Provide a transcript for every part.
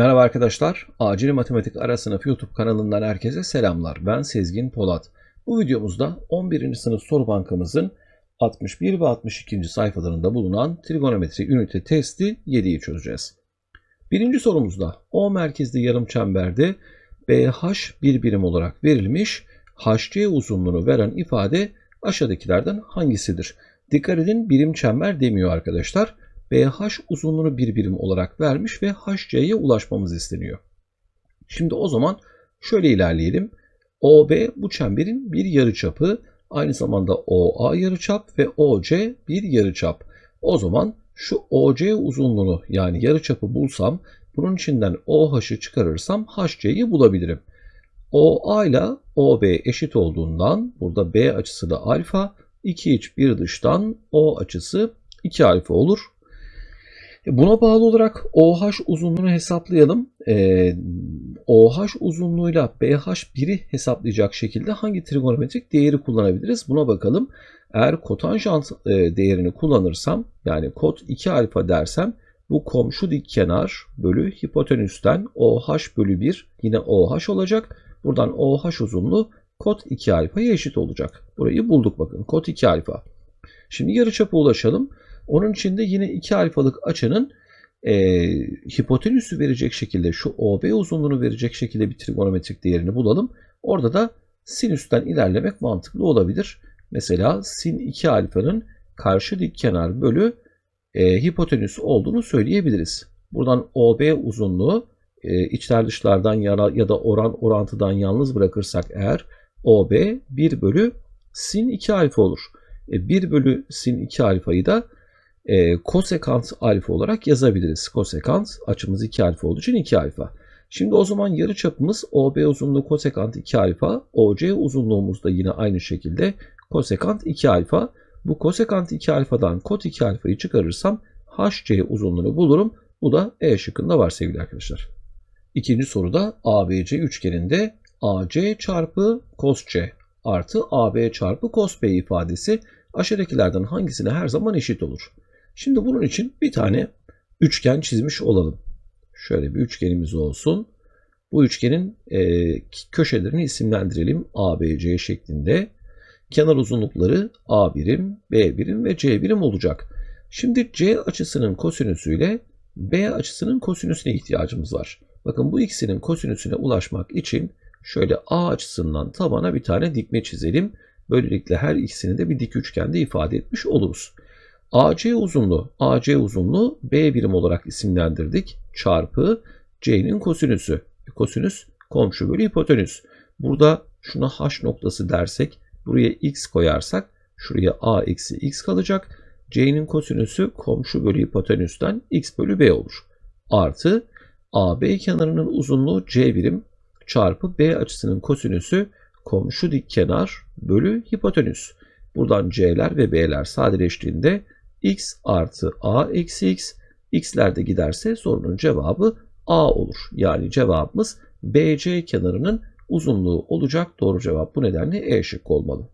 Merhaba arkadaşlar. Acil Matematik Ara Sınıfı YouTube kanalından herkese selamlar. Ben Sezgin Polat. Bu videomuzda 11. sınıf soru bankamızın 61 ve 62. sayfalarında bulunan trigonometri ünite testi 7'yi çözeceğiz. Birinci sorumuzda O merkezli yarım çemberde BH bir birim olarak verilmiş, HC uzunluğunu veren ifade aşağıdakilerden hangisidir? Dikkat edin birim çember demiyor arkadaşlar. BH uzunluğunu bir birim olarak vermiş ve HC'ye ulaşmamız isteniyor. Şimdi o zaman şöyle ilerleyelim. OB bu çemberin bir yarıçapı, aynı zamanda OA yarıçap ve OC bir yarıçap. O zaman şu OC uzunluğunu yani yarıçapı bulsam, bunun içinden OH'ı çıkarırsam HC'yi bulabilirim. OA ile OB eşit olduğundan burada B açısı da alfa, 2 iç bir dıştan O açısı 2 alfa olur. E, buna bağlı olarak OH uzunluğunu hesaplayalım. Ee, OH uzunluğuyla BH1'i hesaplayacak şekilde hangi trigonometrik değeri kullanabiliriz? Buna bakalım. Eğer kotanjant e, değerini kullanırsam yani kot 2 alfa dersem bu komşu dik kenar bölü hipotenüsten OH bölü 1 yine OH olacak. Buradan OH uzunluğu kot 2 alfaya eşit olacak. Burayı bulduk bakın kot 2 alfa. Şimdi yarıçapa ulaşalım. Onun için de yine 2 alfalık açının e, hipotenüsü verecek şekilde şu OB uzunluğunu verecek şekilde bir trigonometrik değerini bulalım. Orada da sinüsten ilerlemek mantıklı olabilir. Mesela sin 2 alfanın karşı dik kenar bölü e, hipotenüs olduğunu söyleyebiliriz. Buradan OB uzunluğu e, içler dışlardan ya, ya da oran orantıdan yalnız bırakırsak eğer OB 1 bölü sin 2 alfa olur. E, 1 bölü sin 2 alfayı da e, kosekant alfa olarak yazabiliriz. Kosekant açımız 2 alfa olduğu için 2 alfa. Şimdi o zaman yarı çapımız OB uzunluğu kosekant 2 alfa, OC uzunluğumuz da yine aynı şekilde kosekant 2 alfa. Bu kosekant 2 alfadan kot 2 alfayı çıkarırsam HC uzunluğunu bulurum. Bu da E şıkkında var sevgili arkadaşlar. İkinci soruda ABC üçgeninde AC çarpı cos C artı AB çarpı cos B ifadesi aşağıdakilerden hangisine her zaman eşit olur? Şimdi bunun için bir tane üçgen çizmiş olalım. Şöyle bir üçgenimiz olsun. Bu üçgenin e, köşelerini isimlendirelim. ABC şeklinde. Kenar uzunlukları A birim, B birim ve C birim olacak. Şimdi C açısının kosinüsüyle B açısının kosinüsüne ihtiyacımız var. Bakın bu ikisinin kosinüsüne ulaşmak için şöyle A açısından tabana bir tane dikme çizelim. Böylelikle her ikisini de bir dik üçgende ifade etmiş oluruz. AC uzunluğu, AC uzunluğu B birim olarak isimlendirdik. Çarpı C'nin kosinüsü. Kosinüs komşu bölü hipotenüs. Burada şuna H noktası dersek, buraya X koyarsak şuraya A eksi X kalacak. C'nin kosinüsü komşu bölü hipotenüsten X bölü B olur. Artı AB kenarının uzunluğu C birim çarpı B açısının kosinüsü komşu dik kenar bölü hipotenüs. Buradan C'ler ve B'ler sadeleştiğinde x artı a eksi x. x'ler de giderse sorunun cevabı a olur. Yani cevabımız BC kenarının uzunluğu olacak. Doğru cevap bu nedenle E şıkkı olmalı.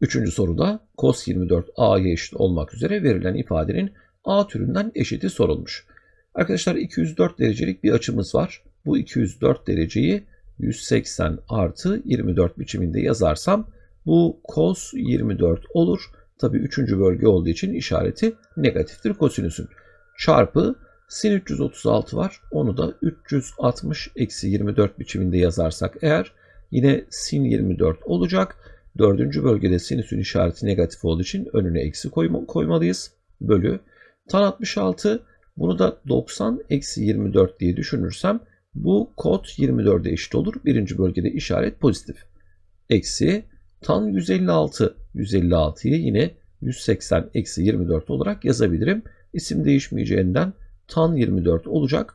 Üçüncü soruda cos 24 a'ya eşit olmak üzere verilen ifadenin a türünden eşiti sorulmuş. Arkadaşlar 204 derecelik bir açımız var. Bu 204 dereceyi 180 artı 24 biçiminde yazarsam bu cos 24 olur. Tabii üçüncü bölge olduğu için işareti negatiftir kosinüsün. Çarpı sin 336 var. Onu da 360 eksi 24 biçiminde yazarsak eğer yine sin 24 olacak. Dördüncü bölgede sinüsün işareti negatif olduğu için önüne eksi koyma, koymalıyız. Bölü tan 66 bunu da 90 eksi 24 diye düşünürsem bu kod 24'e eşit olur. Birinci bölgede işaret pozitif. Eksi tan 156 156'yı yine 180 eksi 24 olarak yazabilirim. İsim değişmeyeceğinden tan 24 olacak.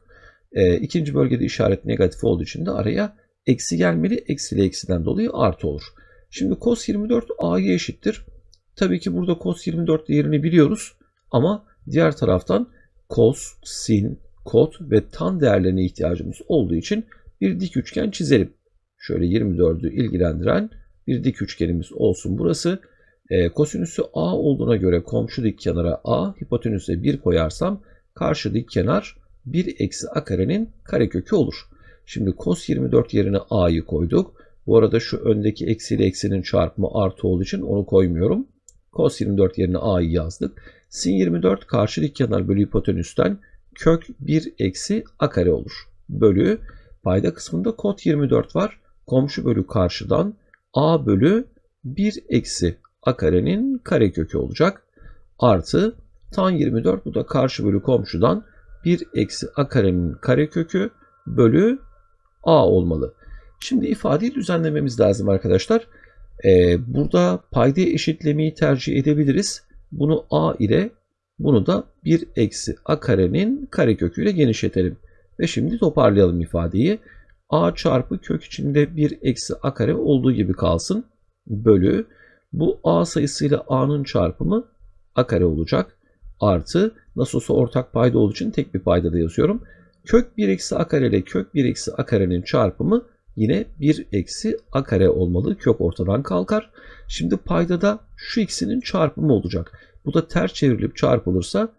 E, ikinci bölgede işaret negatif olduğu için de araya eksi gelmeli. Eksi ile eksiden dolayı artı olur. Şimdi cos 24 a'ya eşittir. Tabii ki burada cos 24 değerini biliyoruz. Ama diğer taraftan cos, sin, kot ve tan değerlerine ihtiyacımız olduğu için bir dik üçgen çizelim. Şöyle 24'ü ilgilendiren bir dik üçgenimiz olsun burası. E, kosinüsü a olduğuna göre komşu dik kenara a, hipotenüse 1 koyarsam karşı dik kenar 1 eksi a karenin karekökü olur. Şimdi cos 24 yerine a'yı koyduk. Bu arada şu öndeki eksiyle eksinin çarpımı artı olduğu için onu koymuyorum. Cos 24 yerine a'yı yazdık. Sin 24 karşı dik kenar bölü hipotenüsten kök 1 eksi a kare olur. Bölü payda kısmında kot 24 var. Komşu bölü karşıdan a bölü 1 eksi a karenin karekökü olacak. Artı tan 24 bu da karşı bölü komşudan 1 eksi a karenin karekökü bölü a olmalı. Şimdi ifadeyi düzenlememiz lazım arkadaşlar. Ee, burada payda eşitlemeyi tercih edebiliriz. Bunu a ile bunu da 1 eksi a karenin kareköküyle genişletelim. Ve şimdi toparlayalım ifadeyi. A çarpı kök içinde 1 eksi a kare olduğu gibi kalsın. Bölü bu a sayısıyla a'nın çarpımı a kare olacak. Artı nasıl olsa ortak payda olduğu için tek bir payda da yazıyorum. Kök 1 eksi a kare ile kök 1 eksi a karenin çarpımı yine 1 eksi a kare olmalı. Kök ortadan kalkar. Şimdi payda da şu ikisinin çarpımı olacak. Bu da ters çevrilip çarpılırsa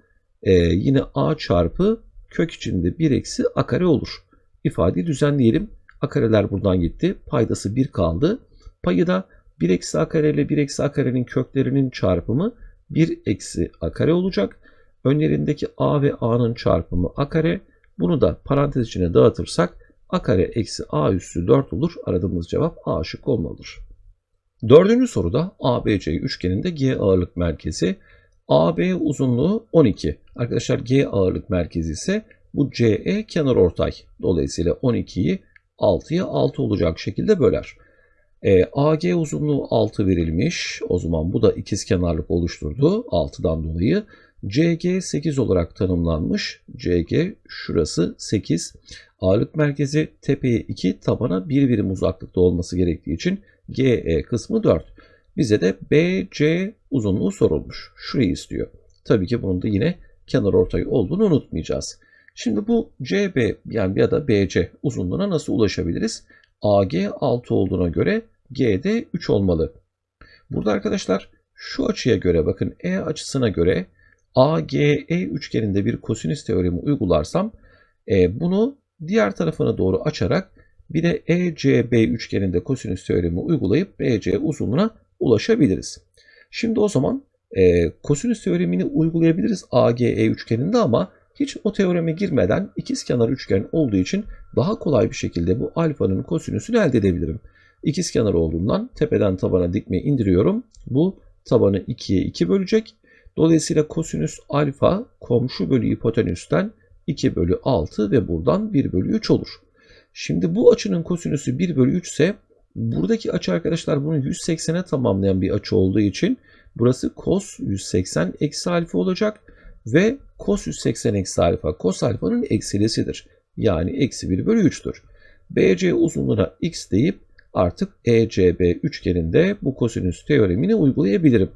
e, yine a çarpı kök içinde 1 eksi a kare olur. İfadeyi düzenleyelim. A kareler buradan gitti. Paydası 1 kaldı. Payı da 1 eksi a kare ile 1 eksi a karenin köklerinin çarpımı 1 eksi a kare olacak. Önlerindeki a ve a'nın çarpımı a kare. Bunu da parantez içine dağıtırsak a kare eksi a üssü 4 olur. Aradığımız cevap a şık olmalıdır. Dördüncü soruda ABC üçgeninde G ağırlık merkezi, AB uzunluğu 12. Arkadaşlar G ağırlık merkezi ise bu CE kenar ortay. Dolayısıyla 12'yi 6'ya 6 olacak şekilde böler. E, AG uzunluğu 6 verilmiş. O zaman bu da ikiz kenarlık oluşturdu 6'dan dolayı. CG 8 olarak tanımlanmış. CG şurası 8. Ağırlık merkezi tepeye 2, tabana 1 birim uzaklıkta olması gerektiği için GE kısmı 4. Bize de BC uzunluğu sorulmuş. Şurayı istiyor. Tabii ki bunun da yine kenar ortay olduğunu unutmayacağız. Şimdi bu CB yani ya da BC uzunluğuna nasıl ulaşabiliriz? AG 6 olduğuna göre GD 3 olmalı. Burada arkadaşlar şu açıya göre bakın E açısına göre AGE üçgeninde bir kosinüs teoremi uygularsam e, bunu diğer tarafına doğru açarak bir de ECB üçgeninde kosinüs teoremi uygulayıp BC uzunluğuna ulaşabiliriz. Şimdi o zaman e, kosinüs teoremini uygulayabiliriz AGE üçgeninde ama hiç o teoreme girmeden ikizkenar üçgen olduğu için daha kolay bir şekilde bu alfanın kosinüsünü elde edebilirim. İkizkenar olduğundan tepeden tabana dikme indiriyorum. Bu tabanı 2'ye 2 bölecek. Dolayısıyla kosinüs alfa komşu bölü hipotenüsten 2 bölü 6 ve buradan 1 bölü 3 olur. Şimdi bu açının kosinüsü 1 bölü 3 ise buradaki açı arkadaşlar bunu 180'e tamamlayan bir açı olduğu için burası cos 180 eksi alfa olacak ve cos 180 eksi alfa cos alfanın eksilisidir. Yani eksi 1 bölü 3'tür. BC uzunluğuna x deyip artık ECB üçgeninde bu kosinüs teoremini uygulayabilirim.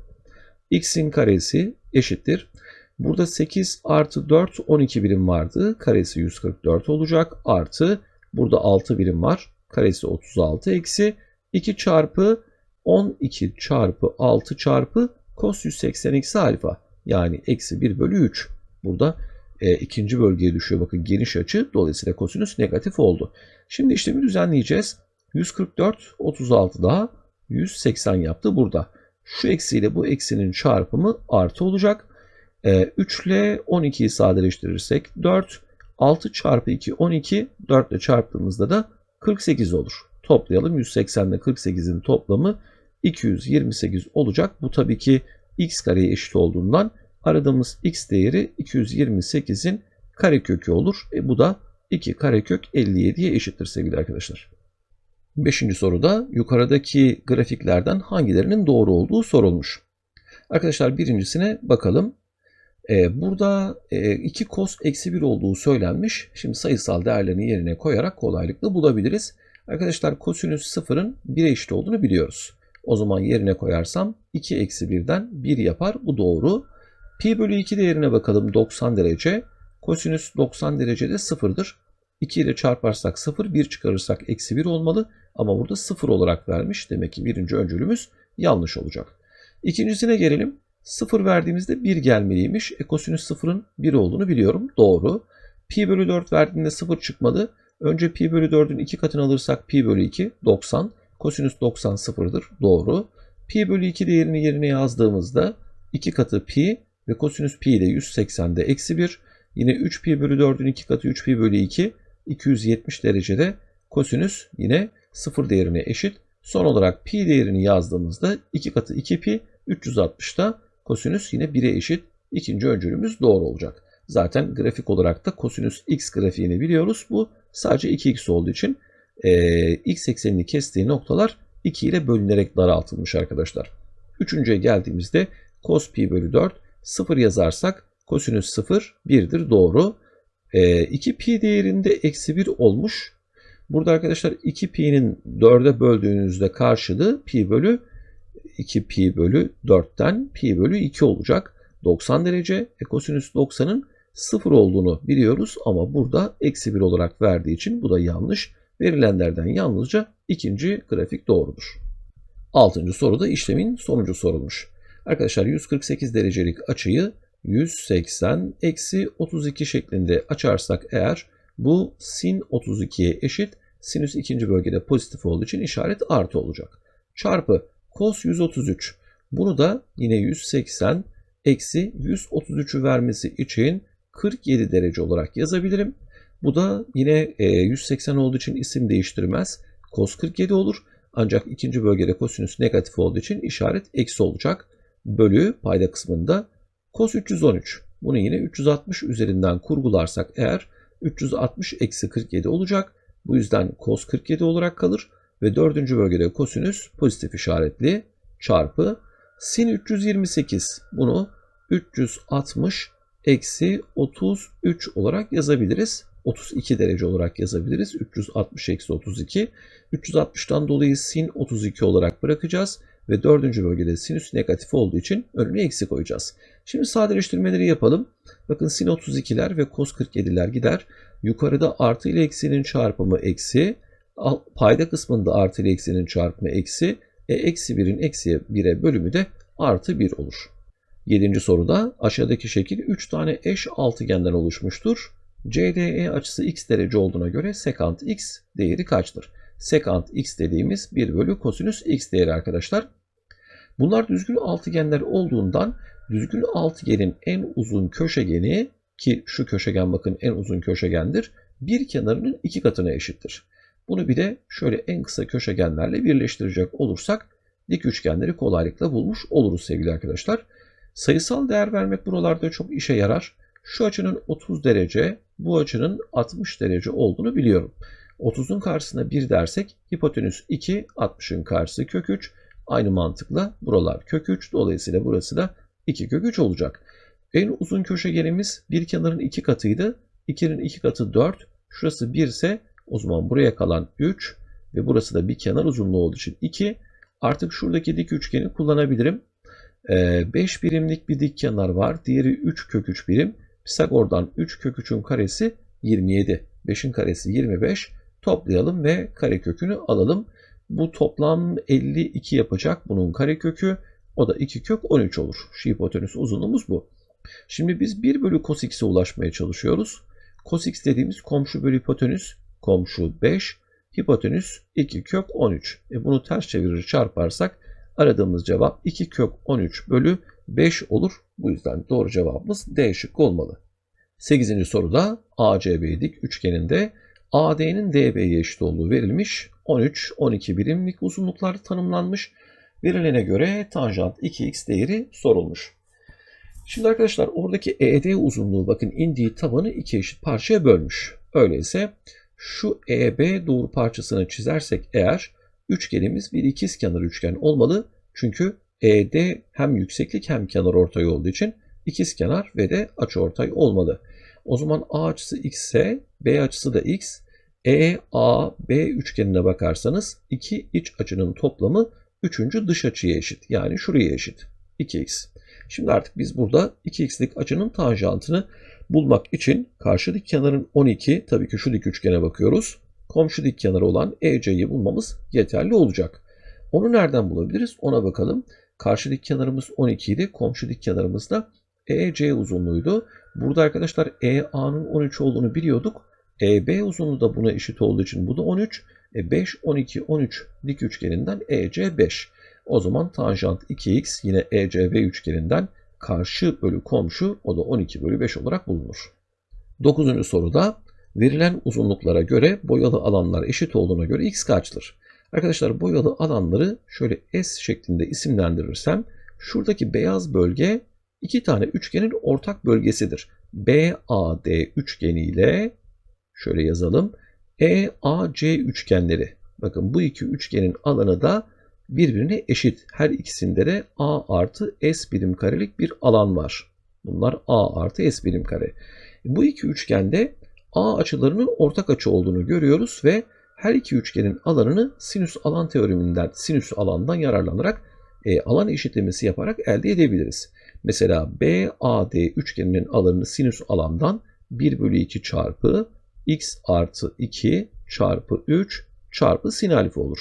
x'in karesi eşittir. Burada 8 artı 4 12 birim vardı. Karesi 144 olacak. Artı burada 6 birim var. Karesi 36 eksi 2 çarpı 12 çarpı 6 çarpı cos 180 eksi alfa. Yani eksi 1 bölü 3. Burada e, ikinci bölgeye düşüyor. Bakın geniş açı. Dolayısıyla kosinüs negatif oldu. Şimdi işlemi düzenleyeceğiz. 144, 36 daha 180 yaptı burada. Şu eksiyle bu eksinin çarpımı artı olacak. E, 3 ile 12'yi sadeleştirirsek 4, 6 çarpı 2 12, 4 ile çarptığımızda da 48 olur. Toplayalım 180 ile 48'in toplamı 228 olacak. Bu tabii ki x kareye eşit olduğundan aradığımız x değeri 228'in karekökü olur. E bu da 2 karekök 57'ye eşittir sevgili arkadaşlar. Beşinci soruda yukarıdaki grafiklerden hangilerinin doğru olduğu sorulmuş. Arkadaşlar birincisine bakalım. Ee, burada e, 2 cos eksi 1 olduğu söylenmiş. Şimdi sayısal değerlerini yerine koyarak kolaylıkla bulabiliriz. Arkadaşlar kosinüs sıfırın 1'e eşit olduğunu biliyoruz. O zaman yerine koyarsam 2 eksi 1'den 1 yapar. Bu doğru. Pi bölü 2 değerine bakalım 90 derece. Kosinüs 90 derecede sıfırdır. 2 ile çarparsak 0, 1 çıkarırsak eksi 1 olmalı. Ama burada 0 olarak vermiş. Demek ki birinci öncülümüz yanlış olacak. İkincisine gelelim. 0 verdiğimizde 1 gelmeliymiş. E, kosinüs 0'ın 1 olduğunu biliyorum. Doğru. Pi bölü 4 verdiğinde 0 çıkmadı. Önce pi bölü 4'ün 2 katını alırsak pi bölü 2 90. Kosinüs 90 sıfırdır. Doğru. Pi bölü 2 değerini yerine yazdığımızda 2 katı pi ve kosinüs pi de 180'de eksi 1. Yine 3 pi bölü 4'ün 2 katı 3 pi bölü 2 270 derecede kosinüs yine 0 değerine eşit. Son olarak pi değerini yazdığımızda 2 katı 2 pi 360'da kosinüs yine 1'e eşit. İkinci öncülümüz doğru olacak. Zaten grafik olarak da kosinüs x grafiğini biliyoruz. Bu sadece 2x olduğu için e, x eksenini kestiği noktalar 2 ile bölünerek daraltılmış arkadaşlar. Üçüncüye geldiğimizde cos pi bölü 4 0 yazarsak kosinüs 0 1'dir doğru. E, 2 pi değerinde eksi 1 olmuş. Burada arkadaşlar 2 pi'nin 4'e böldüğünüzde karşılığı pi bölü 2 pi bölü 4'ten pi bölü 2 olacak. 90 derece e kosinüs 90'ın 0 olduğunu biliyoruz ama burada eksi 1 olarak verdiği için bu da yanlış. Verilenlerden yalnızca ikinci grafik doğrudur. Altıncı soruda işlemin sonucu sorulmuş. Arkadaşlar 148 derecelik açıyı 180 eksi 32 şeklinde açarsak eğer bu sin 32'ye eşit. Sinüs ikinci bölgede pozitif olduğu için işaret artı olacak. Çarpı cos 133. Bunu da yine 180 eksi 133'ü vermesi için 47 derece olarak yazabilirim. Bu da yine 180 olduğu için isim değiştirmez. Cos 47 olur. Ancak ikinci bölgede kosinüs negatif olduğu için işaret eksi olacak. Bölü payda kısmında cos 313. Bunu yine 360 üzerinden kurgularsak eğer 360 eksi 47 olacak. Bu yüzden cos 47 olarak kalır. Ve dördüncü bölgede kosinüs pozitif işaretli çarpı sin 328. Bunu 360 eksi 33 olarak yazabiliriz. 32 derece olarak yazabiliriz. 360 eksi 32. 360'tan dolayı sin 32 olarak bırakacağız. Ve dördüncü bölgede sinüs negatif olduğu için önüne eksi koyacağız. Şimdi sadeleştirmeleri yapalım. Bakın sin 32'ler ve cos 47'ler gider. Yukarıda artı ile eksinin çarpımı eksi. Payda kısmında artı ile eksinin çarpımı eksi. E, eksi 1'in eksiye 1'e bölümü de artı 1 olur. Yedinci soruda aşağıdaki şekil 3 tane eş altıgenden oluşmuştur. CDE açısı x derece olduğuna göre sekant x değeri kaçtır? Sekant x dediğimiz 1 bölü kosinüs x değeri arkadaşlar. Bunlar düzgün altıgenler olduğundan düzgün altıgenin en uzun köşegeni ki şu köşegen bakın en uzun köşegendir. Bir kenarının iki katına eşittir. Bunu bir de şöyle en kısa köşegenlerle birleştirecek olursak dik üçgenleri kolaylıkla bulmuş oluruz sevgili arkadaşlar. Sayısal değer vermek buralarda çok işe yarar. Şu açının 30 derece, bu açının 60 derece olduğunu biliyorum. 30'un karşısına 1 dersek hipotenüs 2, 60'ın karşısı kök 3. Aynı mantıkla buralar kök 3. Dolayısıyla burası da 2 kök 3 olacak. En uzun köşegenimiz bir kenarın 2 katıydı. 2'nin 2 katı 4. Şurası 1 ise o zaman buraya kalan 3 ve burası da bir kenar uzunluğu olduğu için 2. Artık şuradaki dik üçgeni kullanabilirim. 5 ee, birimlik bir dik kenar var. Diğeri 3 kök 3 birim. Pisagor'dan 3 kök 3'ün karesi 27. 5'in karesi 25. Toplayalım ve kare kökünü alalım. Bu toplam 52 yapacak bunun kare kökü. O da 2 kök 13 olur. Şu hipotenüs uzunluğumuz bu. Şimdi biz 1 bölü cos x'e ulaşmaya çalışıyoruz. Cos x dediğimiz komşu bölü hipotenüs komşu 5. Hipotenüs 2 kök 13. E bunu ters çevirir çarparsak Aradığımız cevap 2 kök 13 bölü 5 olur. Bu yüzden doğru cevabımız D şıkkı olmalı. 8. soruda ACB dik üçgeninde AD'nin DB'ye eşit olduğu verilmiş. 13-12 birimlik uzunluklar tanımlanmış. Verilene göre tanjant 2x değeri sorulmuş. Şimdi arkadaşlar oradaki ED uzunluğu bakın indiği tabanı iki eşit parçaya bölmüş. Öyleyse şu EB doğru parçasını çizersek eğer Üçgenimiz bir ikizkenar üçgen olmalı. Çünkü ED hem yükseklik hem kenar ortay olduğu için ikizkenar ve de açıortay olmalı. O zaman A açısı x ise B açısı da x. EAB üçgenine bakarsanız iki iç açının toplamı üçüncü dış açıya eşit. Yani şuraya eşit. 2x. Şimdi artık biz burada 2x'lik açının tanjantını bulmak için karşı dik kenarın 12 tabii ki şu dik üçgene bakıyoruz komşu dik kenarı olan EC'yi bulmamız yeterli olacak. Onu nereden bulabiliriz? Ona bakalım. Karşı dik kenarımız 12 idi. Komşu dik kenarımız da EC uzunluğuydu. Burada arkadaşlar EA'nın 13 olduğunu biliyorduk. EB uzunluğu da buna eşit olduğu için bu da 13. E 5, 12, 13 dik üçgeninden EC 5. O zaman tanjant 2x yine ECB üçgeninden karşı bölü komşu o da 12 bölü 5 olarak bulunur. 9. soruda verilen uzunluklara göre boyalı alanlar eşit olduğuna göre x kaçtır? Arkadaşlar boyalı alanları şöyle S şeklinde isimlendirirsem şuradaki beyaz bölge iki tane üçgenin ortak bölgesidir. BAD üçgeni ile şöyle yazalım. EAC üçgenleri. Bakın bu iki üçgenin alanı da birbirine eşit. Her ikisinde de A artı S birim karelik bir alan var. Bunlar A artı S birim kare. Bu iki üçgende A açılarının ortak açı olduğunu görüyoruz ve her iki üçgenin alanını sinüs alan teoreminden, sinüs alandan yararlanarak e, alan eşitlemesi yaparak elde edebiliriz. Mesela BAD üçgeninin alanını sinüs alandan 1 bölü 2 çarpı x artı 2 çarpı 3 çarpı sin alfa olur.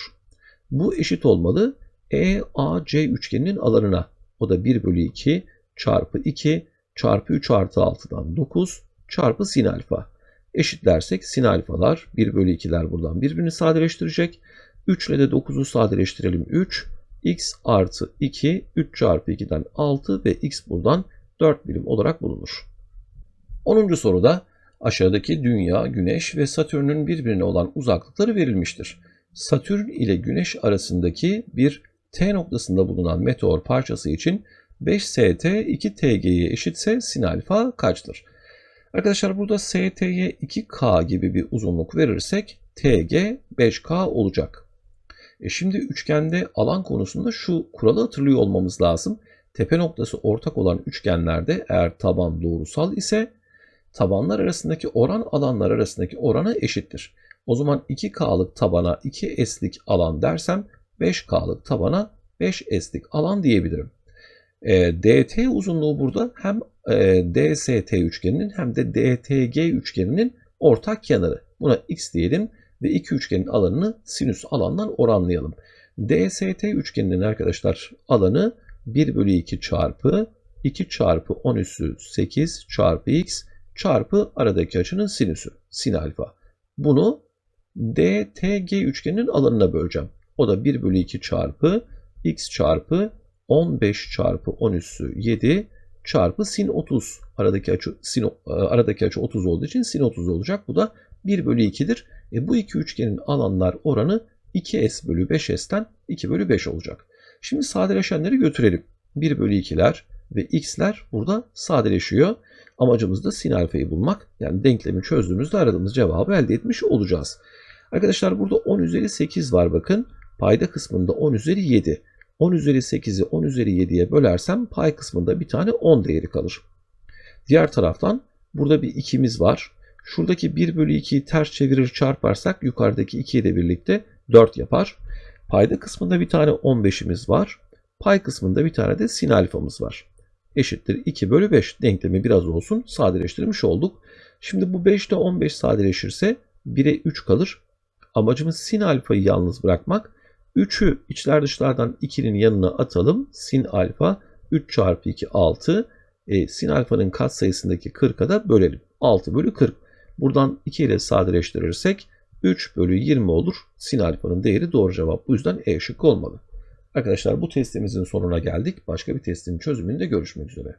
Bu eşit olmalı EAC üçgeninin alanına. O da 1 bölü 2 çarpı 2 çarpı 3 artı 6'dan 9 çarpı sin alfa. Eşitlersek sin alfalar 1 bölü 2'ler buradan birbirini sadeleştirecek. 3 ile de 9'u sadeleştirelim 3. x artı 2 3 çarpı 2'den 6 ve x buradan 4 birim olarak bulunur. 10. soruda aşağıdaki Dünya, Güneş ve Satürn'ün birbirine olan uzaklıkları verilmiştir. Satürn ile Güneş arasındaki bir T noktasında bulunan meteor parçası için 5 ST 2 TG'ye eşitse sin alfa kaçtır? Arkadaşlar burada ST'ye 2K gibi bir uzunluk verirsek TG 5K olacak. E şimdi üçgende alan konusunda şu kuralı hatırlıyor olmamız lazım. Tepe noktası ortak olan üçgenlerde eğer taban doğrusal ise tabanlar arasındaki oran alanlar arasındaki orana eşittir. O zaman 2K'lık tabana 2S'lik alan dersem 5K'lık tabana 5S'lik alan diyebilirim. E, DT uzunluğu burada hem e, DST üçgeninin hem de DTG üçgeninin ortak kenarı. Buna x diyelim ve iki üçgenin alanını sinüs alandan oranlayalım. DST üçgeninin arkadaşlar alanı 1 bölü 2 çarpı 2 çarpı 10 üssü 8 çarpı x çarpı aradaki açının sinüsü sin alfa. Bunu DTG üçgeninin alanına böleceğim. O da 1 bölü 2 çarpı x çarpı 15 çarpı 10 üssü 7 çarpı sin 30. Aradaki açı, sin, e, aradaki açı 30 olduğu için sin 30 olacak. Bu da 1 bölü 2'dir. E bu iki üçgenin alanlar oranı 2s bölü 5s'ten 2 bölü 5 olacak. Şimdi sadeleşenleri götürelim. 1 bölü 2'ler ve x'ler burada sadeleşiyor. Amacımız da sin alfayı bulmak. Yani denklemi çözdüğümüzde aradığımız cevabı elde etmiş olacağız. Arkadaşlar burada 10 üzeri 8 var bakın. Payda kısmında 10 üzeri 7. 10 üzeri 8'i 10 üzeri 7'ye bölersem pay kısmında bir tane 10 değeri kalır. Diğer taraftan burada bir 2'miz var. Şuradaki 1 bölü 2'yi ters çevirir çarparsak yukarıdaki 2 ile birlikte 4 yapar. Payda kısmında bir tane 15'imiz var. Pay kısmında bir tane de sin alfamız var. Eşittir 2 bölü 5 denklemi biraz olsun sadeleştirmiş olduk. Şimdi bu 5 ile 15 sadeleşirse 1'e 3 kalır. Amacımız sin alfayı yalnız bırakmak. 3'ü içler dışlardan 2'nin yanına atalım. Sin alfa 3 çarpı 2 6. E, sin alfanın katsayısındaki 40'a da bölelim. 6 bölü 40. Buradan 2 ile sadeleştirirsek 3 bölü 20 olur. Sin alfanın değeri doğru cevap. Bu yüzden E şıkkı olmalı. Arkadaşlar bu testimizin sonuna geldik. Başka bir testin çözümünde görüşmek üzere.